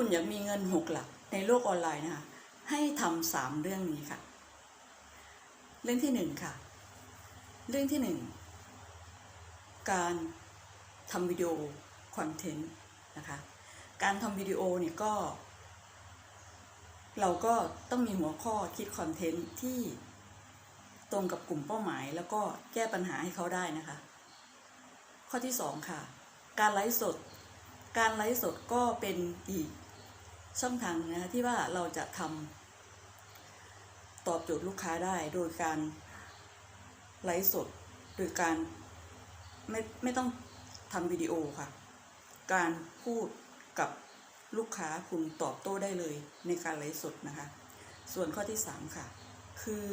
คุณอยากมีเงินหกหลักในโลกออนไลน์นะคะ ให้ทำสามเรื่องนี้ค่ะ เรื่องที่หนึ่งค่ะ เรื่องที่หนึ่งการทำวิดีโอคอนเทนต์นะคะ การทำวิดีโอเนี่ยก็ เราก็ต้องมีหัวข้อคิดคอนเทนต์ที่ตรงกับกลุ่มเป้าหมาย แล้วก็แก้ปัญหาให้เขาได้นะคะ ข้อที่สองค่ะ การไลฟ์สด การไลฟ์สดก็เป็นอีก ช่องทางนะที่ว่าเราจะทำตอบโจทย์ลูกค้าได้โดยการไลฟ์สดโดยการไม่ไม่ต้องทำวิดีโอค่ะ การพูดกับลูกค้าคุณตอบโต้ได้เลยในการไลฟ์สดนะคะ ส่วนข้อที่ 3 ค่ะ คือ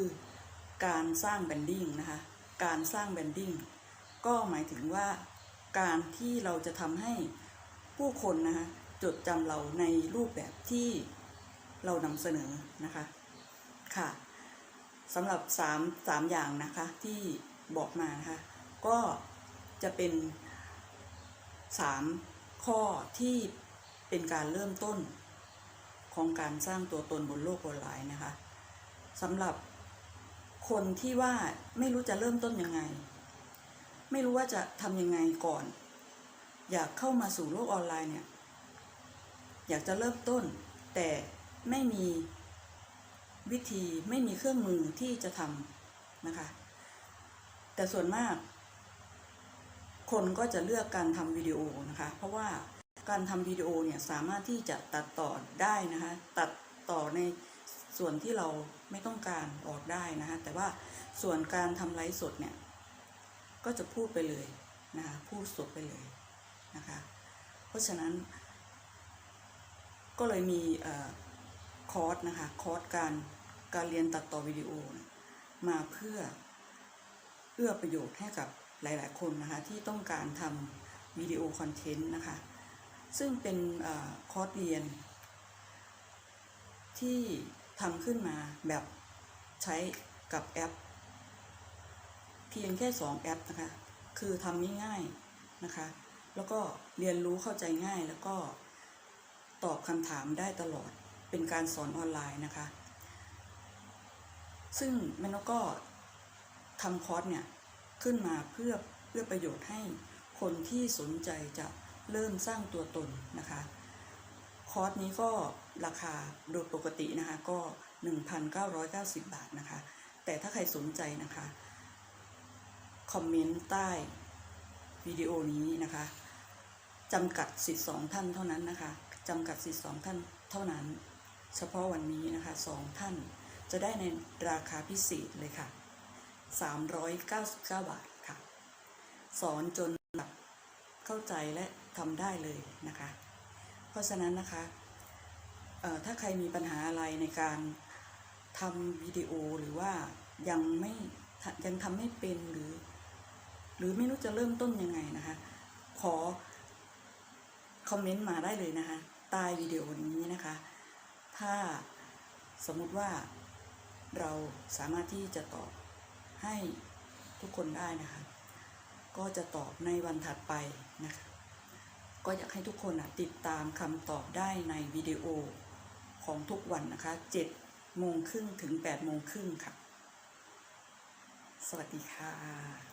การสร้างแบรนดิ้งนะคะ การสร้างแบรนดิ้งก็หมายถึงว่าการที่เราจะทำให้ผู้คนนะคะ จดจำเราในรูปแบบที่เรานำเสนอนะคะค่ะสำหรับ3 3อย่างนะคะที่บอกมานะคะก็จะเป็น 3 ข้อที่เป็นการเริ่มต้นของการสร้างตัวตนบนโลกออนไลน์นะคะสำหรับคนที่ว่าไม่รู้จะเริ่มต้นยังไง ไม่รู้ว่าจะทำยังไงก่อน อยากเข้ามาสู่โลกออนไลน์เนี่ย อยากจะเริ่มต้น แต่ไม่มีวิธีไม่มีเครื่องมือที่จะทำนะคะ แต่ส่วนมาก คนก็จะเลือกการทำวิดีโอนะคะ เพราะว่าการทำวิดีโอเนี่ยสามารถที่จะตัดต่อได้นะคะ ตัดต่อในส่วนที่เราไม่ต้องการออกได้นะคะแต่ว่าส่วนการทำไลฟ์สดเนี่ยก็จะพูดไปเลยนะคะพูดสดไปเลยนะคะ เพราะฉะนั้น ก็เลยมีอคอร์สนะคะคอร์สการการเรียนตัดต่อวิดีโอมาเพื่อเอื้อประโยชน์ให้กับหลาย ๆ คนนะคะที่ต้องการทำวิดีโอคอนเทนต์นะคะซึ่งเป็นอคอร์สเรียน ที่ทำขึ้นมาแบบใช้กับแอป เพียงแค่ 2 แอปนะคะ คือทำง่ายๆนะคะ แล้วก็เรียนรู้เข้าใจง่ายแล้วก็ ตอบคำถามได้ตลอดเป็นการสอนออนไลน์นะคะ ซึ่งแม่นกก็ทำคอร์สเนี่ยขึ้นมาเพื่อเพื่อประโยชน์ให้คนที่สนใจจะเริ่มสร้างตัวตนนะคะ คอร์สนี้ก็ราคาโดยปกตินะคะก็ 1,990 บาทนะคะ แต่ถ้าใครสนใจนะคะ คอมเมนต์ใต้วิดีโอนี้นะคะจำกัดสิทธิ์สองท่านเท่านั้นนะคะ จำกัดสิทธิ์สองท่านเท่านั้น เฉพาะวันนี้นะคะสองท่านจะได้ในราคาพิเศษเลยค่ะ 399 บาทค่ะ สอนจนแบบเข้าใจและทำได้เลยนะคะ เพราะฉะนั้นนะคะถ้าใครมีปัญหาอะไรในการทำวิดีโอหรือว่ายังไม่ยังทำไม่เป็นหรือ หรือไม่รู้จะเริ่มต้นยังไงนะคะ ขอ คอมเมนต์มาได้เลยนะคะใต้วิดีโอนี้นะคะ ถ้าสมมุติว่าเราสามารถที่จะตอบให้ทุกคนได้นะคะ ก็จะตอบในวันถัดไปนะคะ ก็อยากให้ทุกคนติดตามคำตอบได้ในวิดีโอของทุกวันนะคะ7โมงครึ่งถึง8โมงครึ่งค่ะ สวัสดีค่ะ